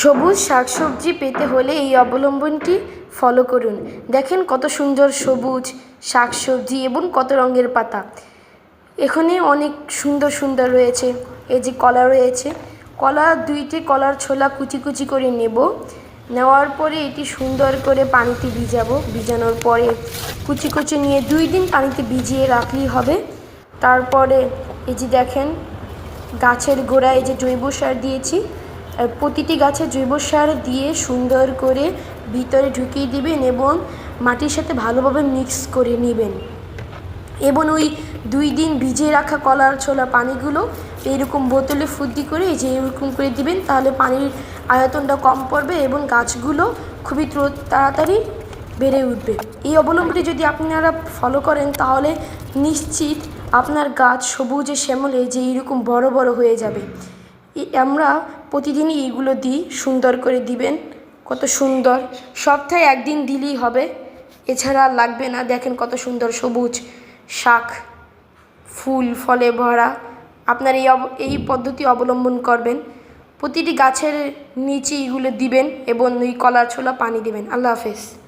সবুজ শাকসবজি পেতে হলে এই অবলম্বনটি ফলো করুন। দেখেন কত সুন্দর সবুজ শাকসবজি এবং কত রঙের পাতা। এখানে অনেক সুন্দর সুন্দর রয়েছে। এই যে কলা রয়েছে। কলা দুইটি কলার ছোলা কুচি কুচি করে নেব। নেওয়ার পরে এটি সুন্দর করে পানিতে ভিজাবো। ভিজানোর পরে কুচি কুচি নিয়ে দুই দিন পানিতে ভিজিয়ে রাখলেই হবে। তারপরে এই যে দেখেন গাছের গোড়ায় যে জৈব সার দিয়েছি। প্রতিটি গাছে জৈব সার দিয়ে সুন্দর করে ভিতরে ঢুকিয়ে দিবেন এবং মাটির সাথে ভালোভাবে মিক্স করে নেবেন। এবং ওই দুই দিন ভিজিয়ে রাখা কলার ছোলা পানিগুলো এইরকম বোতলে ফুর্তি করে যে এরকম করে দিবেন, তাহলে পানির আয়তনটা কম পড়বে এবং গাছগুলো খুবই তাড়াতাড়ি বেড়ে উঠবে। এই অবলম্বনটি যদি আপনারা ফলো করেন, তাহলে নিশ্চিত আপনার গাছ সবুজে শ্যামলে যে এইরকম বড় বড় হয়ে যাবে। আমরা প্রতিদিনই এইগুলো দিই, সুন্দর করে দিবেন। কত সুন্দর। সপ্তাহে একদিন দিলেই হবে। এছাড়া লাগবে না। দেখেন কত সুন্দর সবুজ শাক, ফুল, ফলে ভরা। আপনার এই এই পদ্ধতি অবলম্বন করবেন। প্রতিটি গাছের নিচে এগুলো দিবেন এবং ওই কলা ছোলা পানি দিবেন। আল্লাহ হাফেজ।